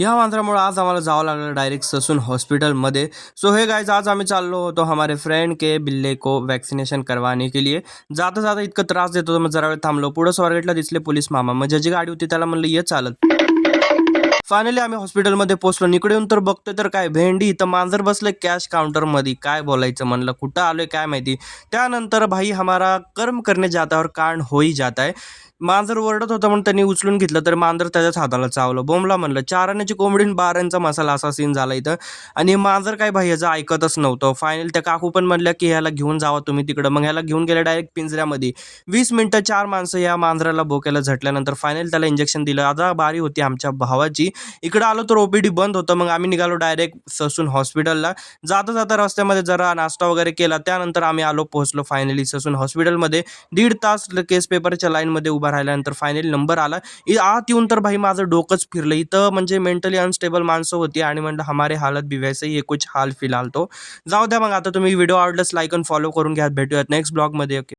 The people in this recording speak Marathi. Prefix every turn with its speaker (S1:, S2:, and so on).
S1: या मांजरामुळे आज आम्हाला जावं लागलं डायरेक्ट ससून हॉस्पिटलमध्ये सो हे गाइज आज आम्ही चाललो होतो हमारे फ्रेंड के बिल्ले को वॅक्सिनेशन करवाने के लिए. जाता जाता इतकं त्रास देत होतो मग जरा वेळ थांबलो. पुढं स्वारगेटला दिसले पोलीस मामा. मग ज्याची गाडी होती त्याला म्हणलं ये चालत. फायनली आम्ही हॉस्पिटलमध्ये पोहोचलो इकडे येऊन तर बघतोय तर काय भेंडी तर मांजर बसले कॅश काउंटरमध्ये काय बोलायचं म्हणलं कुठं आलोय काय माहिती. त्यानंतर भाई हमारा कर्म करणे जाता और कांड होई जात आहे मांजर ओरडत होतं म्हणून त्यांनी उचलून घेतलं तर मांजर त्याच्याच हाताला चावलं. बोंबला म्हणलं चार आण्याची कोंबडी बारांचा मसाला असा सीन झाला इथं. आणि मांजर काय भाई ह्याचं ऐकतच नव्हतं. फायनल त्या काकू पण म्हणल्या की ह्याला घेऊन जावा तुम्ही तिकडं. मग ह्याला घेऊन गेल्या डायरेक्ट पिंजऱ्यामध्ये. वीस मिनटं चार माणसं या मांजराला बोक्याला झटल्यानंतर फायनल त्याला इंजेक्शन दिलं. आता बारी होती आमच्या भावाची. इकडं आलो तर ओपीडी बंद होतं. मग आम्ही निघालो डायरेक्ट ससून हॉस्पिटलला जाता जाता रस्त्यामध्ये जरा नाश्ता वगैरे केला. त्यानंतर आम्ही आलो पोहोचलो फायनली ससून हॉस्पिटलमध्ये दीड तास केस पेपरच्या लाईनमध्ये उभा राहिल्यानंतर फायनली नंबर आला. इ- आत येऊन तर भाई माझं डोकंच फिरलं. इथं म्हणजे मेंटली अनस्टेबल माणसं होती आणि म्हणलं हमारे हालत भी वैसे ही कुछ हाल फिलहाल तो. जाऊ द्या मग आता तुम्ही व्हिडिओ आवडल्यास लाईक आणि फॉलो करून घ्या. भेटूयात नेक्स्ट ब्लॉगमध्ये ओके